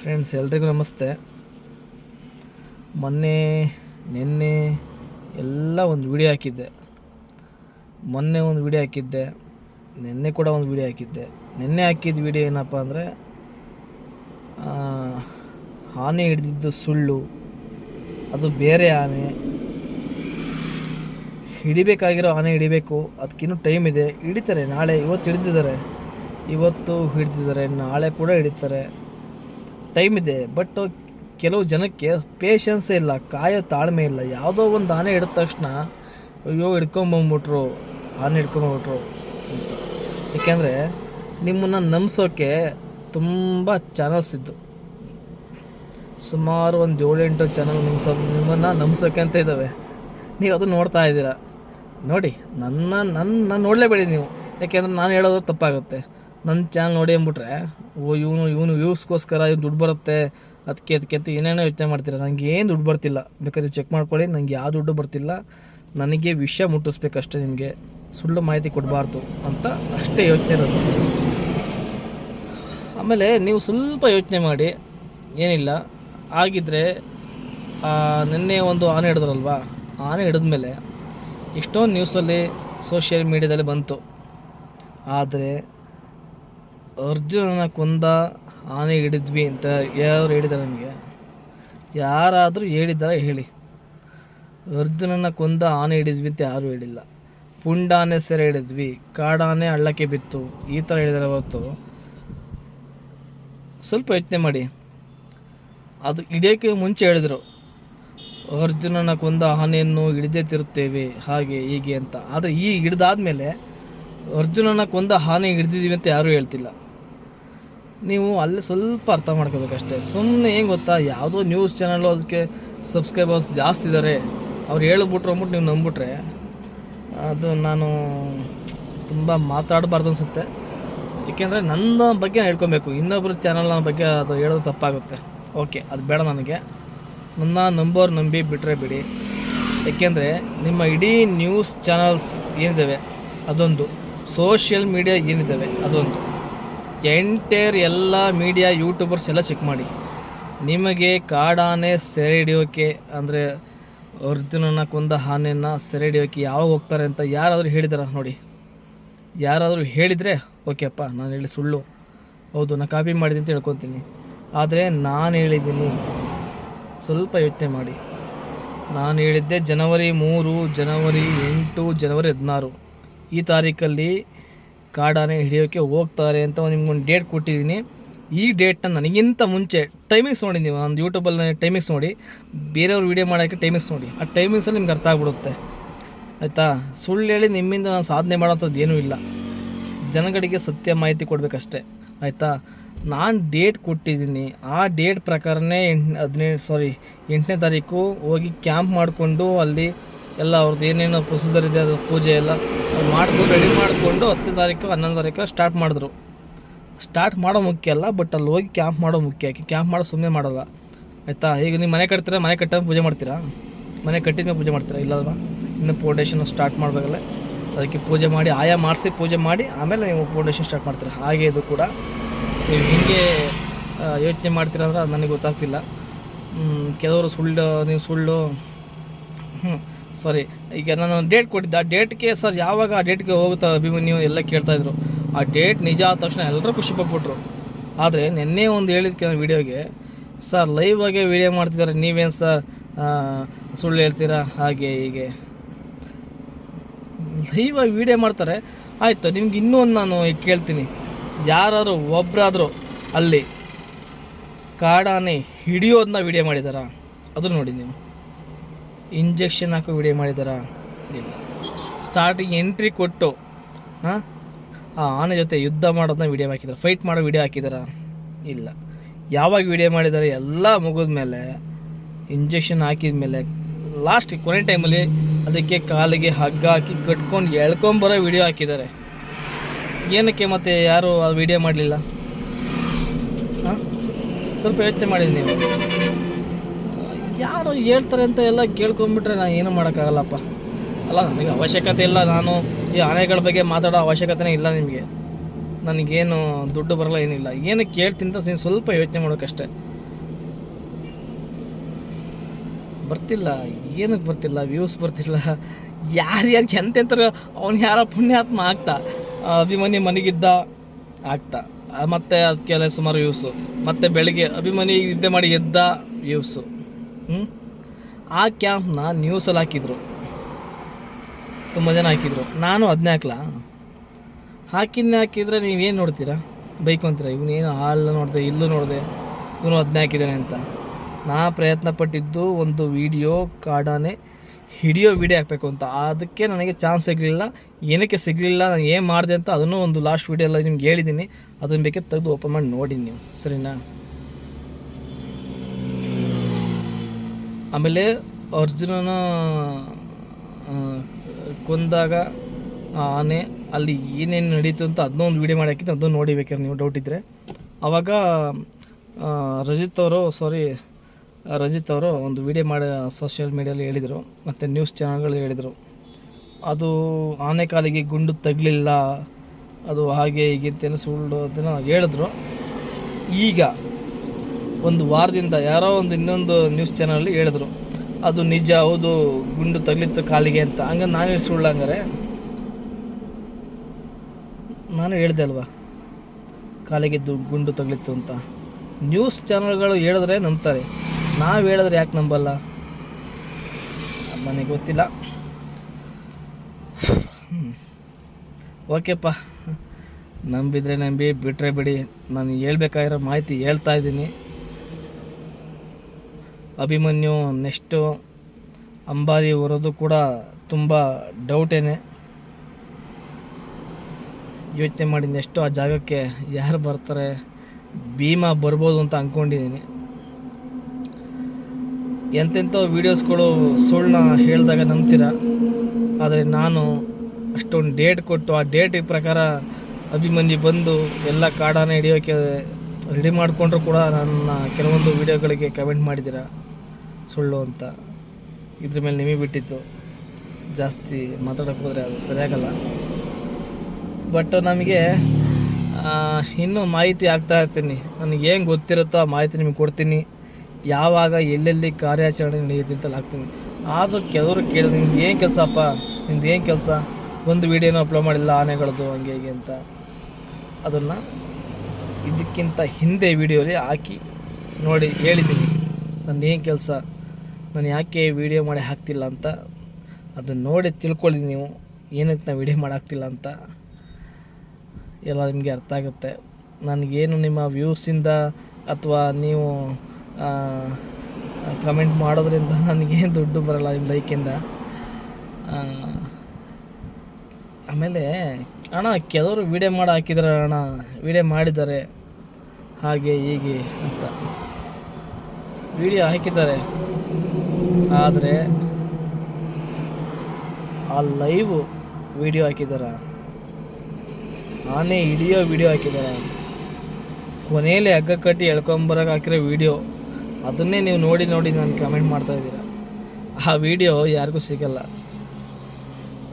Friends ಎಲ್ರಿಗೂ ನಮಸ್ತೆ. ಮೊನ್ನೆ, ನಿನ್ನೆ ಎಲ್ಲ ಒಂದು ವಿಡಿಯೋ ಹಾಕಿದ್ದೆ. ಮೊನ್ನೆ ಒಂದು ವಿಡಿಯೋ ಹಾಕಿದ್ದೆ. ನಿನ್ನೆ ಕೂಡ ಒಂದು ವಿಡಿಯೋ ಹಾಕಿದ್ದೆ. ನಿನ್ನೆ ಹಾಕಿದ ವಿಡಿಯೋ ಏನಪ್ಪ ಅಂದರೆ ಆನೆ ಹಿಡಿದಿದ್ದು ಸುಳ್ಳು, ಅದು ಬೇರೆ ಆನೆ. ಹಿಡಿಬೇಕಾಗಿರೋ ಆನೆ ಹಿಡಿಬೇಕು, ಅದಕ್ಕಿನ್ನೂ ಟೈಮ್ ಇದೆ. ಹಿಡಿತಾರೆ, ನಾಳೆ, ಇವತ್ತು ಹಿಡಿದಿದ್ದಾರೆ. ಇವತ್ತು ಹಿಡಿದಿದ್ದಾರೆ, ನಾಳೆ ಕೂಡ ಹಿಡಿತಾರೆ. ಟೈಮ್ ಇದೆ. ಬಟ್ ಕೆಲವು ಜನಕ್ಕೆ ಪೇಷನ್ಸೇ ಇಲ್ಲ, ಕಾಯೋ ತಾಳ್ಮೆ ಇಲ್ಲ. ಯಾವುದೋ ಒಂದು ಆನೆ ಹಿಡಿದ ತಕ್ಷಣ, ಅಯ್ಯೋ ಹಿಡ್ಕೊಂಬಂದ್ಬಿಟ್ರು ಆನೆ ಹಿಡ್ಕೊಂಬಂದ್ಬಿಟ್ರು ಅಂತ. ಏಕೆಂದರೆ ನಿಮ್ಮನ್ನು ನಂಬಿಸೋಕ್ಕೆ ತುಂಬ ಚಾನಲ್ಸ್ ಇದ್ದು. ಸುಮಾರು ಒಂದು ಏಳೆಂಟು ಚಾನಲ್ ನಿಮ್ಸೋ, ನಿಮ್ಮನ್ನು ನಂಬಿಸೋಕೆ ಅಂತ ಇದ್ದಾವೆ ನೀವು ಅದು ನೋಡ್ತಾ ಇದ್ದೀರಾ? ನೋಡಿ, ನನ್ನ ನನ್ನ ನೋಡಲೇಬೇಡಿ ನೀವು. ಯಾಕೆಂದ್ರೆ ನಾನು ಹೇಳೋದು ತಪ್ಪಾಗುತ್ತೆ. ನನ್ನ ಚಾನಲ್ ನೋಡಿ ಅಂದ್ಬಿಟ್ರೆ, ಓ, ಇವನು ಇವನು ವ್ಯೂಸ್ಗೋಸ್ಕರ ಇವ್ನು ದುಡ್ಡು ಬರುತ್ತೆ ಅದಕ್ಕೆ ಅದಕ್ಕೆ ಅಂತ ಏನೇನೋ ಯೋಚನೆ ಮಾಡ್ತೀರಾ ನನಗೆ ಏನು ದುಡ್ಡು ಬರ್ತಿಲ್ಲ. ಬೇಕಾದ್ರೆ ಚೆಕ್ ಮಾಡ್ಕೊಳ್ಳಿ ನನಗೆ ಯಾವ ದುಡ್ಡು ಬರ್ತಿಲ್ಲ. ನನಗೆ ವಿಷಯ ಮುಟ್ಟಿಸ್ಬೇಕಷ್ಟೇ ನಿಮಗೆ. ಸುಳ್ಳು ಮಾಹಿತಿ ಕೊಡಬಾರ್ದು ಅಂತ ಅಷ್ಟೇ ಯೋಚನೆ ಇರೋದು. ಆಮೇಲೆ ನೀವು ಸ್ವಲ್ಪ ಯೋಚನೆ ಮಾಡಿ, ಏನಿಲ್ಲ. ಆಗಿದ್ದರೆ ನಿನ್ನೆ ಒಂದು ಆನೆ ಹಿಡಿದ್ರಲ್ವಾ? ಆನೆ ಹಿಡಿದ್ಮೇಲೆ ಎಷ್ಟೊಂದು ನ್ಯೂಸಲ್ಲಿ ಸೋಷಿಯಲ್ ಮೀಡ್ಯಾದಲ್ಲಿ ಬಂತು. ಆದರೆ ಅರ್ಜುನನ ಕೊಂದ ಆನೆ ಹಿಡಿದ್ವಿ ಅಂತ ಯಾರು ಹೇಳಿದ್ದಾರೆ ನಮಗೆ? ಯಾರಾದರೂ ಹೇಳಿದ್ದಾರೆ ಹೇಳಿ. ಅರ್ಜುನನ ಕೊಂದ ಆನೆ ಹಿಡಿದ್ವಿ ಅಂತ ಯಾರೂ ಹೇಳಿಲ್ಲ. ಪುಂಡಾನೆ ಸೆರೆ ಹಿಡಿದ್ವಿ. ಕಾಡಾನೆ ಹಳ್ಳಕ್ಕೆ ಬಿತ್ತು. ಈ ಥರ ಹೇಳಿದ್ದಾರೆ ಹೊರತು. ಸ್ವಲ್ಪ ಯೋಚನೆ ಮಾಡಿ. ಅದು ಹಿಡಿಯೋಕ್ಕೆ ಮುಂಚೆ ಹೇಳಿದರು. ಅರ್ಜುನನ ಕೊಂದ ಆನೆಯನ್ನು ಹಿಡಿದೇ ತಿರುತ್ತೇವೆ. ಹಾಗೆ, ಹೀಗೆ ಅಂತ. ಆದರೆ ಈ ಹಿಡ್ದಾದ್ಮೇಲೆ ಅರ್ಜುನನ ಕೊಂದ ಆನೆ ಹಿಡಿದಿದ್ದೀವಿ ಅಂತ ಯಾರೂ ಹೇಳ್ತಿಲ್ಲ. ನೀವು ಅಲ್ಲಿ ಸ್ವಲ್ಪ ಅರ್ಥ ಮಾಡ್ಕೋಬೇಕಷ್ಟೇ ಸುಮ್ಮನೆ ಏನು ಗೊತ್ತಾ, ಯಾವುದೋ ನ್ಯೂಸ್ ಚಾನಲ್ಲು ಅದಕ್ಕೆ ಸಬ್ಸ್ಕ್ರೈಬರ್ಸ್ ಜಾಸ್ತಿ ಇದ್ದಾರೆ ಅವ್ರು ಹೇಳ್ಬಿಟ್ರು ಅಂದ್ಬಿಟ್ಟು ನೀವು ನಂಬಿಟ್ರೆ ಅದು ನಾನು ತುಂಬ ಮಾತಾಡಬಾರ್ದು ಅನಿಸುತ್ತೆ. ಏಕೆಂದರೆ ನನ್ನ ಬಗ್ಗೆ ನಾನು ಹೇಳ್ಕೊಬೇಕು ಇನ್ನೊಬ್ಬರ ಚಾನಲ್ನ ಬಗ್ಗೆ ಅದು ಹೇಳೋದು ತಪ್ಪಾಗುತ್ತೆ. ಓಕೆ ಅದು ಬೇಡ ನನಗೆ. ನನ್ನ ನಂಬೋರು ನಂಬಿ ಬಿಟ್ಟರೆ ಬಿಡಿ. ಏಕೆಂದರೆ ನಿಮ್ಮ ಇಡೀ ನ್ಯೂಸ್ ಚಾನಲ್ಸ್ ಏನಿದ್ದಾವೆ ಅದೊಂದು. ಸೋಷಿಯಲ್ ಮೀಡಿಯಾ ಏನಿದ್ದಾವೆ ಅದೊಂದು. ಎಂಟೈರ್ ಎಲ್ಲ ಮೀಡಿಯಾ ಯೂಟ್ಯೂಬರ್ಸ್ ಎಲ್ಲ ಚೆಕ್ ಮಾಡಿ. ನಿಮಗೆ ಕಾಡಾನೆ ಸೆರೆ ಹಿಡಿಯೋಕೆ ಅಂದರೆ ಅರ್ಜುನನ ಕೊಂದ ಆನೆಯನ್ನು ಸೆರೆ ಹಿಡಿಯೋಕೆ ಯಾವಾಗ ಹೋಗ್ತಾರೆ ಅಂತ ಯಾರಾದರೂ ಹೇಳಿದಾರ ನೋಡಿ. ಯಾರಾದರೂ ಹೇಳಿದರೆ ಓಕೆಪ್ಪ, ನಾನು ಹೇಳಿ ಸುಳ್ಳು. ಹೌದು ನಾನು ಕಾಪಿ ಮಾಡಿದೆ ಅಂತ ಹೇಳ್ಕೊತೀನಿ. ಆದರೆ ನಾನು ಹೇಳಿದ್ದೀನಿ, ಸ್ವಲ್ಪ ಯೋಚನೆ ಮಾಡಿ. ನಾನು ಹೇಳಿದ್ದೆ ಜನವರಿ ಮೂರು, ಜನವರಿ ಎಂಟು, ಜನವರಿ ಹದಿನಾರು. ಈ ತಾರೀಕಲ್ಲಿ ಕಾಡಾನೆ ಹಿಡಿಯೋಕ್ಕೆ ಹೋಗ್ತಾರೆ ಅಂತ ನಿಮ್ಗೊಂದು ಡೇಟ್ ಕೊಟ್ಟಿದ್ದೀನಿ. ಈ ಡೇಟ್ನ ನನಗಿಂತ ಮುಂಚೆ ಟೈಮಿಂಗ್ಸ್ ನೋಡಿ ನೀವು ಒಂದು ಯೂಟ್ಯೂಬಲ್ಲಿ ಟೈಮಿಂಗ್ಸ್ ನೋಡಿ. ಬೇರೆಯವ್ರು ವೀಡಿಯೋ ಮಾಡೋಕ್ಕೆ ಟೈಮಿಂಗ್ಸ್ ನೋಡಿ. ಆ ಟೈಮಿಂಗ್ಸಲ್ಲಿ ನಿಮ್ಗೆ ಅರ್ಥ ಆಗ್ಬಿಡುತ್ತೆ. ಆಯಿತಾ? ಸುಳ್ಳು ಹೇಳಿ ನಿಮ್ಮಿಂದ ನಾನು ಸಾಧನೆ ಮಾಡೋಂಥದ್ದು ಏನೂ ಇಲ್ಲ. ಜನಗಳಿಗೆ ಸತ್ಯ ಮಾಹಿತಿ ಕೊಡಬೇಕಷ್ಟೆ. ಆಯಿತಾ? ನಾನು ಡೇಟ್ ಕೊಟ್ಟಿದ್ದೀನಿ. ಆ ಡೇಟ್ ಪ್ರಕಾರನೇ ಎಂಟು ಹದಿನೇಳು ಸಾರಿ ಎಂಟನೇ ತಾರೀಕು ಹೋಗಿ ಕ್ಯಾಂಪ್ ಮಾಡಿಕೊಂಡು ಅಲ್ಲಿ ಎಲ್ಲ ಅವ್ರದ್ದು ಏನೇನು ಪ್ರೊಸೀಜರ್ ಇದೆ, ಅದು ಪೂಜೆ ಎಲ್ಲ ಮಾಡಿಕೊಂಡು ರೆಡಿ ಮಾಡಿಕೊಂಡು ಹತ್ತನೇ ತಾರೀಕು, ಹನ್ನೊಂದು ತಾರೀಕು ಸ್ಟಾರ್ಟ್ ಮಾಡಿದ್ರು. ಸ್ಟಾರ್ಟ್ ಮಾಡೋ ಮುಖ್ಯ ಅಲ್ಲ ಬಟ್ ಅಲ್ಲಿ ಹೋಗಿ ಕ್ಯಾಂಪ್ ಮಾಡೋ ಮುಖ್ಯ. ಕ್ಯಾಂಪ್ ಮಾಡೋ ಸುಮ್ಮನೆ ಮಾಡೋಲ್ಲ. ಆಯಿತಾ? ಈಗ ನೀವು ಮನೆ ಕಟ್ತೀರಾ, ಮನೆ ಕಟ್ಟ ಪೂಜೆ ಮಾಡ್ತೀರಾ? ಮನೆ ಕಟ್ಟಿದ್ಮೇಲೆ ಪೂಜೆ ಮಾಡ್ತೀರಾ? ಇಲ್ಲಲ್ವಾ? ಇನ್ನು ಫೌಂಡೇಶನ್ ಸ್ಟಾರ್ಟ್ ಮಾಡಬೇಕಲ್ಲ. ಅದಕ್ಕೆ ಪೂಜೆ ಮಾಡಿ, ಆಯಾ ಮಾಡಿಸಿ ಪೂಜೆ ಮಾಡಿ, ಆಮೇಲೆ ನೀವು ಫೌಂಡೇಶನ್ ಸ್ಟಾರ್ಟ್ ಮಾಡ್ತೀರಾ. ಹಾಗೆ ಇದು ಕೂಡ. ನೀವು ಹಿಂಗೆ ಯೋಚನೆ ಮಾಡ್ತೀರಾ ಅಂದ್ರೆ ಅದು ನನಗೆ ಗೊತ್ತಾಗ್ತಿಲ್ಲ. ಕೆಲವರು ಸುಳ್ಳು, ನೀವು ಸುಳ್ಳು ಹ್ಞೂ ಸಾರಿ, ಈಗ ನಾನು ಡೇಟ್ ಕೊಟ್ಟಿದ್ದೆ. ಆ ಡೇಟ್ಗೆ ಸರ್ ಯಾವಾಗ ಆ ಡೇಟ್ಗೆ ಹೋಗುತ್ತಾ ಅಭಿಮನ್ಯು ಎಲ್ಲ ಕೇಳ್ತಾಯಿದ್ರು ಆ ಡೇಟ್ ನಿಜ ಆದ ತಕ್ಷಣ ಎಲ್ಲರೂ ಖುಷಿ ಪಟ್ಬಿಟ್ರು. ಆದರೆ ನಿನ್ನೆ ಒಂದು ಹೇಳಿದ್ಕೆ ವೀಡಿಯೋಗೆ ಸರ್ ಲೈವ್ ಆಗಿ ವೀಡಿಯೋ ಮಾಡ್ತಿದ್ದಾರೆ. ನೀವೇನು ಸರ್ ಸುಳ್ಳು ಹೇಳ್ತೀರಾ? ಹಾಗೆ, ಹೀಗೆ. ಲೈವ್ ಆಗಿ ವೀಡಿಯೋ ಮಾಡ್ತಾರೆ. ಆಯಿತು, ನಿಮ್ಗೆ ಇನ್ನೂ ಒಂದು ನಾನು ಕೇಳ್ತೀನಿ. ಯಾರಾದರೂ ಒಬ್ಬರಾದರೂ ಅಲ್ಲಿ ಕಾಡಾನೆ ಹಿಡಿಯೋದನ್ನ ವೀಡಿಯೋ ಮಾಡಿದಾರಾ? ಅದು ನೋಡಿ ನೀವು. ಇಂಜೆಕ್ಷನ್ ಹಾಕೋ ವಿಡಿಯೋ ಮಾಡಿದಾರಾ? ಇಲ್ಲ. ಸ್ಟಾರ್ಟಿಂಗ್ ಎಂಟ್ರಿ ಕೊಟ್ಟು, ಹಾಂ? ಆ ಆನೆ ಜೊತೆ ಯುದ್ಧ ಮಾಡೋದನ್ನ ವಿಡಿಯೋ ಹಾಕಿದ್ದಾರೆ ಫೈಟ್ ಮಾಡೋ ವಿಡಿಯೋ ಹಾಕಿದಾರಾ? ಇಲ್ಲ. ಯಾವಾಗ ವಿಡಿಯೋ ಮಾಡಿದ್ದಾರೆ ಎಲ್ಲ ಮುಗಿದ ಮೇಲೆ, ಇಂಜೆಕ್ಷನ್ ಹಾಕಿದ ಮೇಲೆ ಲಾಸ್ಟ್ ಕೊನೆ ಟೈಮಲ್ಲಿ ಅದಕ್ಕೆ ಕಾಲಿಗೆ ಹಗ್ಗ ಹಾಕಿ ಕಟ್ಕೊಂಡು ಎಳ್ಕೊಂಬರೋ ವಿಡಿಯೋ ಹಾಕಿದ್ದಾರೆ ಏನಕ್ಕೆ ಮತ್ತೆ ಯಾರು ಆ ವಿಡಿಯೋ ಮಾಡಲಿಲ್ಲ? ಹಾಂ? ಸ್ವಲ್ಪ ಯೋಚನೆ ಮಾಡಿದ್ದೀನಿ ನೀವು. ಯಾರು ಹೇಳ್ತಾರೆ ಅಂತ ಎಲ್ಲ ಕೇಳ್ಕೊಂಬಿಟ್ರೆ ನಾನು ಏನು ಮಾಡೋಕ್ಕಾಗಲ್ಲಪ್ಪ. ಅಲ್ಲ, ನನಗೆ ಅವಶ್ಯಕತೆ ಇಲ್ಲ, ನಾನು ಈ ಆನೆಗಳ ಬಗ್ಗೆ ಮಾತಾಡೋ ಅವಶ್ಯಕತೆನೇ ಇಲ್ಲ ನಿಮಗೆ. ನನಗೇನು ದುಡ್ಡು ಬರಲ್ಲ, ಏನಿಲ್ಲ. ಏನಕ್ಕೆ ಕೇಳ್ತೀನಿ ಅಂತ ನೀನು ಸ್ವಲ್ಪ ಯೋಚನೆ ಮಾಡೋಕ್ಕಷ್ಟೇ ಬರ್ತಿಲ್ಲ, ಏನಕ್ಕೆ ಬರ್ತಿಲ್ಲ ವ್ಯೂಸ್ ಬರ್ತಿಲ್ಲ. ಯಾರು ಯಾರಿಗೆ ಎಂತೆಂತಾರೆ ಅವ್ನು ಯಾರ ಪುಣ್ಯಾತ್ಮ ಆಗ್ತಾ. ಅಭಿಮಾನಿ ಮನೆಗಿದ್ದ ಆಗ್ತಾ. ಮತ್ತು ಅದಕ್ಕೆಲ್ಲ ಸುಮಾರು ವ್ಯೂಸು ಮತ್ತೆ ಬೆಳಗ್ಗೆ ಅಭಿಮಾನಿ ನಿದ್ದೆ ಮಾಡಿ ಎದ್ದ ವ್ಯೂಸು ಆ ಕ್ಯಾಂಪ್ನ ನ್ಯೂಸಲ್ಲಿ ಹಾಕಿದ್ರು. ತುಂಬ ಜನ ಹಾಕಿದ್ರು. ನಾನು ಅದನ್ನೇ ಹಾಕ್ಲಾ? ಹಾಕಿದ್ನೇ ಹಾಕಿದ್ರೆ ನೀವೇನು ನೋಡ್ತೀರಾ? ಬೈಕ್ ಅಂತೀರ ಇವನೇನು ಹಾಲು ನೋಡಿದೆ, ಇಲ್ಲೂ ನೋಡಿದೆ, ಇವನು ಅದನ್ನೇ ಹಾಕಿದ್ದಾನೆ ಅಂತ. ನಾ ಪ್ರಯತ್ನ ಪಟ್ಟಿದ್ದು ಒಂದು ವಿಡಿಯೋ ಕಾಡಾನೆ ಹಿಡಿಯೋ ವಿಡಿಯೋ ಹಾಕಬೇಕು ಅಂತ. ಅದಕ್ಕೆ ನನಗೆ ಚಾನ್ಸ್ ಸಿಗಲಿಲ್ಲ. ಏನಕ್ಕೆ ಸಿಗಲಿಲ್ಲ, ನಾನು ಏನು ಮಾಡಿದೆ ಅಂತ ಅದನ್ನು ಒಂದು ಲಾಸ್ಟ್ ವಿಡಿಯೋ ಎಲ್ಲ ನಿಮ್ಗೆ ಹೇಳಿದ್ದೀನಿ. ಅದನ್ನು ಬೇಕೇ ತೆಗೆದು ಓಪನ್ ಮಾಡಿ ನೋಡಿ ನೀವು. ಸರಿನಾ? ಆಮೇಲೆ ಅರ್ಜುನನ ಕೊಂದಾಗ ಆನೆ, ಅಲ್ಲಿ ಏನೇನು ನಡೀತು ಅಂತ ಅದನ್ನೂ ಒಂದು ವೀಡಿಯೋ ಮಾಡಿ ಹಾಕಿದ್ದು ಅದನ್ನು ನೋಡಿ ಬೇಕಾದ್ರೆ ನೀವು ಡೌಟ್ ಇದ್ದರೆ ಆವಾಗ ರಜಿತ್ ಅವರು ಸಾರಿ ರಜಿತ್ ಅವರು ಒಂದು ವಿಡಿಯೋ ಮಾಡಿ ಸೋಷಿಯಲ್ ಮೀಡಿಯಲ್ಲಿ ಹೇಳಿದರು, ಮತ್ತು ನ್ಯೂಸ್ ಚಾನಲ್ಗಳು ಹೇಳಿದರು. ಅದು ಆನೆ ಕಾಲಿಗೆ ಗುಂಡು ತಗಲಿಲ್ಲ, ಅದು ಹಾಗೆ ಹೀಗೆ ಅಂತೇನು ಸುಳ್ಳು ಅದನ್ನು ಹೇಳಿದ್ರು. ಈಗ ಒಂದು ವಾರದಿಂದ ಯಾರೋ ಒಂದು ಇನ್ನೊಂದು ನ್ಯೂಸ್ ಚಾನಲಲ್ಲಿ ಹೇಳಿದ್ರು. ಅದು ನಿಜ, ಹೌದು, ಗುಂಡು ತಗಲಿತ್ತು ಕಾಲಿಗೆ ಅಂತ. ಹಂಗ ನಾನು ಸುಳ್ಳು ಹಂಗಾರೆ. ನಾನು ಹೇಳ್ದೆ ಅಲ್ವಾ? ಕಾಲಿಗೆ ದು ಗುಂಡು ತಗಲಿತ್ತು ಅಂತ. ನ್ಯೂಸ್ ಚಾನಲ್ಗಳು ಹೇಳಿದ್ರೆ ನಂಬ್ತಾರೆ. ನಾವು ಹೇಳಿದ್ರೆ ಯಾಕೆ ನಂಬಲ್ಲ? ನನಗೆ ಗೊತ್ತಿಲ್ಲ. ಓಕೆಪ್ಪ. ನಂಬಿದರೆ ನಂಬಿ ಬಿಟ್ಟರೆ ಬಿಡಿ. ನಾನು ಹೇಳ್ಬೇಕಾಗಿರೋ ಮಾಹಿತಿ ಹೇಳ್ತಾ ಇದ್ದೀನಿ. ಅಭಿಮನ್ಯು ನೆಕ್ಸ್ಟು ಅಂಬಾರಿ ಹೊರದು ಕೂಡ ತುಂಬ ಡೌಟೇನೆ ಯೋಚನೆ ಮಾಡಿ ನೆಕ್ಸ್ಟು ಆ ಜಾಗಕ್ಕೆ ಯಾರು ಬರ್ತಾರೆ, ಭೀಮಾ ಬರ್ಬೋದು ಅಂತ ಅಂದ್ಕೊಂಡಿದ್ದೀನಿ ಎಂತೆಂಥ ವೀಡಿಯೋಸ್ಗಳು ಸುಳ್ಳನ್ನ ಹೇಳಿದಾಗ ನಂಬ್ತೀರ, ಆದರೆ ನಾನು ಅಷ್ಟೊಂದು ಡೇಟ್ ಕೊಟ್ಟು ಆ ಡೇಟ್ ಪ್ರಕಾರ ಅಭಿಮನ್ಯು ಬಂದು ಎಲ್ಲ ಕಾಡನ್ನು ಹಿಡಿಯೋಕ್ಕೆ ರೆಡಿ ಮಾಡಿಕೊಂಡ್ರು ಕೂಡ ನನ್ನ ಕೆಲವೊಂದು ವೀಡಿಯೋಗಳಿಗೆ ಕಮೆಂಟ್ ಮಾಡಿದ್ದೀರ. ಸುಳ್ಳು ಅಂತ ಇದ್ರ ಮೇಲೆ ನಿಮಗೆ ಬಿಟ್ಟಿತ್ತು, ಜಾಸ್ತಿ ಮಾತಾಡೋಕೆ ಹೋದರೆ ಅದು ಸರಿಯಾಗಲ್ಲ. ಬಟ್ ನಮಗೆ ಇನ್ನೂ ಮಾಹಿತಿ ಆಗ್ತಾ ಇರ್ತೀನಿ. ನನಗೆ ಏನು ಗೊತ್ತಿರುತ್ತೋ ಆ ಮಾಹಿತಿ ನಿಮಗೆ ಕೊಡ್ತೀನಿ. ಯಾವಾಗ, ಎಲ್ಲೆಲ್ಲಿ ಕಾರ್ಯಾಚರಣೆ ನಡೆಯುತ್ತೆ ಅಂತ ಹಾಕ್ತೀನಿ. ಆದರೂ ಕೆಲವರು ಕೇಳಿದ್ರು ನಿಮ್ದು ಏನು ಕೆಲಸ ಅಪ್ಪ ನಿಮ್ದು ಏನು ಕೆಲಸ? ಒಂದು ವೀಡಿಯೋನೂ ಅಪ್ಲೋಡ್ ಮಾಡಿಲ್ಲ ಆನೆಗಳದ್ದು ಹಂಗೆ ಹೀಗೆ ಅಂತ. ಅದನ್ನು ಇದಕ್ಕಿಂತ ಹಿಂದೆ ವೀಡಿಯೋಲಿ ಹಾಕಿ ನೋಡಿ ಹೇಳಿದ್ದೀನಿ ನಂದು ಏನು ಕೆಲಸ? ನಾನು ಯಾಕೆ ವೀಡಿಯೋ ಮಾಡಿ ಹಾಕ್ತಿಲ್ಲ ಅಂತ ಅದನ್ನು ನೋಡಿ ತಿಳ್ಕೊಳ್ಳಿ ನೀವು. ಏನಕ್ಕೆ ನಾನು ವಿಡಿಯೋ ಮಾಡಾಕ್ತಿಲ್ಲ ಅಂತ ಎಲ್ಲ ನಿಮಗೆ ಅರ್ಥ ಆಗುತ್ತೆ. ನನಗೇನು ನಿಮ್ಮ ವ್ಯೂಸಿಂದ ಅಥವಾ ನೀವು ಕಮೆಂಟ್ ಮಾಡೋದ್ರಿಂದ ನನಗೇನು ದುಡ್ಡು ಬರಲ್ಲ ನಿಮ್ಮ ಲೈಕಿಂದ ಆಮೇಲೆ, ಅಣ್ಣ, ಕೆಲವರು ವೀಡಿಯೋ ಮಾಡಿ ಹಾಕಿದ್ದಾರೆ ಅಣ್ಣ. ವೀಡಿಯೋ ಮಾಡಿದ್ದಾರೆ. ಹಾಗೆ, ಹೀಗೆ ಅಂತ. ವಿಡಿಯೋ ಹಾಕಿದ್ದಾರೆ. ಆದರೆ ಆ ಲೈವ್ ವಿಡಿಯೋ ಹಾಕಿದ್ದಾರೆ ಆನೆ ಇಡಿಯೋ ವಿಡಿಯೋ ಹಾಕಿದ್ದಾರೆ ಕೊನೆಯಲ್ಲಿ ಹಗ್ಗ ಕಟ್ಟಿ ಎಳ್ಕೊಂಬರಕ್ಕೆ ಹಾಕಿರೋ ವಿಡಿಯೋ, ಅದನ್ನೇ ನೀವು ನೋಡಿ ನೋಡಿ ನಾನು ಕಮೆಂಟ್ ಮಾಡ್ತಾ ಆ ವಿಡಿಯೋ ಯಾರಿಗೂ ಸಿಗಲ್ಲ.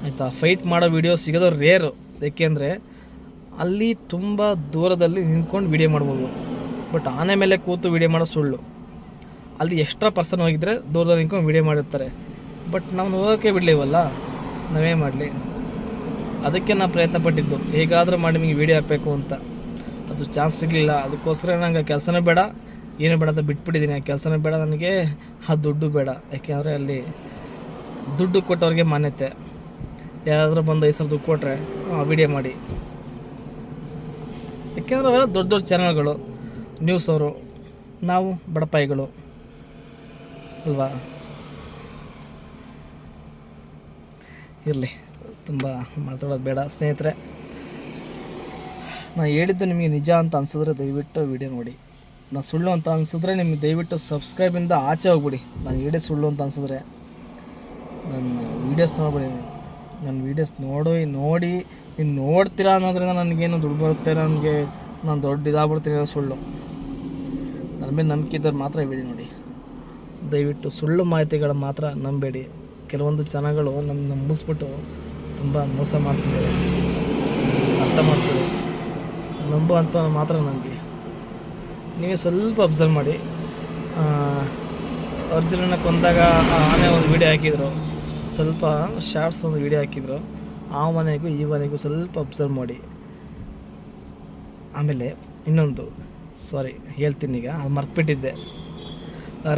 ಆಯಿತಾ? ಫೈಟ್ ಮಾಡೋ ವಿಡಿಯೋ ಸಿಗೋದು ರೇರು ಏಕೆಂದರೆ ಅಲ್ಲಿ ತುಂಬ ದೂರದಲ್ಲಿ ನಿಂತ್ಕೊಂಡು ವಿಡಿಯೋ ಮಾಡ್ಬೋದು. ಬಟ್ ಆನೆ ಮೇಲೆ ಕೂತು ವಿಡಿಯೋ ಮಾಡೋ ಸುಳ್ಳು. ಅಲ್ಲಿ ಎಕ್ಸ್ಟ್ರಾ ಪರ್ಸನ್ ಹೋಗಿದ್ದರೆ ದೂರದಲ್ಲಿ ನಿಂತ್ಕೊಂಡು ವಿಡಿಯೋ ಮಾಡಿರ್ತಾರೆ. ಬಟ್ ನಾವು ಹೋಗೋಕ್ಕೆ ಬಿಡಲಿವಲ್ಲ, ನಾವೇ ಮಾಡಲಿ. ಅದಕ್ಕೆ ನಾನು ಪ್ರಯತ್ನ ಪಟ್ಟಿದ್ದು, ಹೇಗಾದರೂ ಮಾಡಿ ನಿಮಗೆ ವೀಡಿಯೋ ಹಾಕಬೇಕು ಅಂತ. ಅದು ಚಾನ್ಸ್ ಸಿಗಲಿಲ್ಲ, ಅದಕ್ಕೋಸ್ಕರ ನಂಗೆ ಕೆಲಸನೇ ಬೇಡ, ಏನು ಬೇಡ ಅಂತ ಬಿಟ್ಬಿಟ್ಟಿದ್ದೀನಿ ಆ ಕೆಲಸನೇ ಬೇಡ ನನಗೆ, ಆ ದುಡ್ಡು ಬೇಡ. ಯಾಕೆಂದರೆ ಅಲ್ಲಿ ದುಡ್ಡು ಕೊಟ್ಟವ್ರಿಗೆ ಮಾನ್ಯತೆ. ಯಾರಾದರೂ ಬಂದು ಐದು ಸಾವಿರ ದುಡ್ಡು ಕೊಟ್ಟರೆ ವಿಡಿಯೋ ಮಾಡಿ. ಯಾಕೆಂದ್ರೆ ದೊಡ್ಡ ದೊಡ್ಡ ಚಾನಲ್ಗಳು ನ್ಯೂಸ್ ಅವರು, ನಾವು ಬಡಪಾಯಿಗಳು. ಅಲ್ವಾ? ಇರಲಿ, ತುಂಬ ಮಾತಾಡೋದು ಬೇಡ. ಸ್ನೇಹಿತರೆ ನಾನು ಹೇಳಿದ್ದು ನಿಮಗೆ ನಿಜ ಅಂತ ಅನ್ಸಿದ್ರೆ ದಯವಿಟ್ಟು ವಿಡಿಯೋ ನೋಡಿ. ನಾನು ಸುಳ್ಳು ಅಂತ ಅನ್ಸಿದ್ರೆ ನಿಮಗೆ ದಯವಿಟ್ಟು ಸಬ್ಸ್ಕ್ರೈಬಿಂದ ಆಚೆ ಹೋಗ್ಬಿಡಿ. ನಾನು ಹೇಳಿ ಸುಳ್ಳು ಅಂತ ಅನ್ಸಿದ್ರೆ ನನ್ನ ವೀಡಿಯೋಸ್ ನೋಡ್ಬಿಡಿ. ನನ್ನ ವೀಡಿಯೋಸ್ ನೋಡು, ನೋಡಿ ನೀವು ನೋಡ್ತೀರಾ ಅನ್ನೋದ್ರಿಂದ ನನಗೇನು ದುಡ್ಡು ಬರುತ್ತೆ, ನನಗೆ ನಾನು ದೊಡ್ಡ ಇದಾಗ್ಬಿಡ್ತೀನಿ ಸುಳ್ಳು. ನನ್ನ ಮೇಲೆ ನಂಬಿಕೆ ಇದ್ದವ್ರು ಮಾತ್ರ ವಿಡಿಯೋ ನೋಡಿ. ದಯವಿಟ್ಟು ಸುಳ್ಳು ಮಾಹಿತಿಗಳ ಮಾತ್ರ ನಂಬೇಡಿ. ಕೆಲವೊಂದು ಜನಗಳು ನಮ್ಮ ಮುಗಿಸ್ಬಿಟ್ಟು ತುಂಬ ಮೋಸ ಮಾಡ್ತಿದ್ದಾರೆ. ಅರ್ಥ ಮಾಡ್ತಾರೆ ನಂಬು ಅಂತ ಮಾತ್ರ ನಂಬಿ. ನೀವೇ ಸ್ವಲ್ಪ ಅಬ್ಸರ್ವ್ ಮಾಡಿ. ಅರ್ಜುನನ ಕೊಂದಾಗ ಆನೆ ಒಂದು ವಿಡಿಯೋ ಹಾಕಿದ್ರು. ಸ್ವಲ್ಪ ಶಾರ್ಟ್ಸ್ ಒಂದು ವಿಡಿಯೋ ಹಾಕಿದ್ರು. ಆ ಮನೆಗೂ ಈ ಮನೆಗೂ ಸ್ವಲ್ಪ ಅಬ್ಸರ್ವ್ ಮಾಡಿ. ಆಮೇಲೆ ಇನ್ನೊಂದು. ಸಾರಿ ಹೇಳ್ತೀನಿ ಈಗ. ಅದು ಮರ್ತ್ಬಿಟ್ಟಿದ್ದೆ.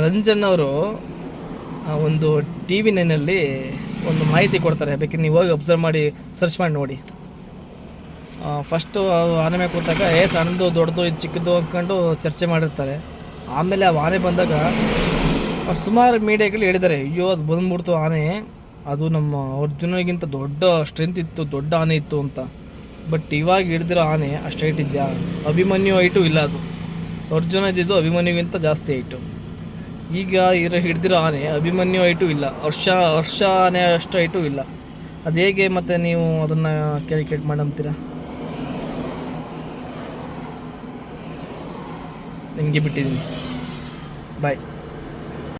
ರಂಜನ್ ಅವರು ಒಂದು ಟಿ ವಿ ನೈನಲ್ಲಿ ಒಂದು ಮಾಹಿತಿ ಕೊಡ್ತಾರೆ. ಬೇಕಿದ್ರೆ ನೀವು ಹೋಗಿ ಅಬ್ಸರ್ವ್ ಮಾಡಿ ಸರ್ಚ್ ಮಾಡಿ ನೋಡಿ. ಫಸ್ಟು ಆನೆ ಮೇಲೆ ಕೂತಾಗ ಏ, ಸಣ್ಣದು, ದೊಡ್ಡದು, ಇದು ಚಿಕ್ಕದು ಅಂದ್ಕೊಂಡು ಚರ್ಚೆ ಮಾಡಿರ್ತಾರೆ. ಆಮೇಲೆ ಆ ಆನೆ ಬಂದಾಗ ಸುಮಾರು ಮೀಡಿಯಾಗಳು ಹೇಳಿದ್ದಾರೆ, ಅಯ್ಯೋ, ಅದು ಬಂದ್ಬಿಡ್ತು ಆನೆ. ಅದು ನಮ್ಮ ಅರ್ಜುನಗಿಂತ ದೊಡ್ಡ ಸ್ಟ್ರೆಂತ್ ಇತ್ತು, ದೊಡ್ಡ ಆನೆ ಇತ್ತು ಅಂತ. ಬಟ್ ಇವಾಗ ಹಿಡಿದಿರೋ ಆನೆ ಅಷ್ಟು ಹೈಟ್ ಇದೆಯಾ? ಅಭಿಮನ್ಯು ಹೈಟು ಇಲ್ಲ ಅದು. ಅರ್ಜುನ ಇದ್ದಿದ್ದು ಅಭಿಮನ್ಯುಗಿಂತ ಜಾಸ್ತಿ ಹೈಟು ಈಗ ಇರೋ ಹಿಡ್ದಿರೋ ಆನೆ ಅಭಿಮನ್ಯು ಐಟು ಇಲ್ಲ. ವರ್ಷ ವರ್ಷ ಆನೆ ಅಷ್ಟು ಐಟು ಇಲ್ಲ. ಅದು ಹೇಗೆ ಮತ್ತೆ ನೀವು ಅದನ್ನು ಕ್ಯಾಲ್ಕುಲೇಟ್ ಮಾಡಂತೀರಾ ನಿಮಗೆ ಬಿಟ್ಟಿದ್ದೀನಿ ಬಾಯ್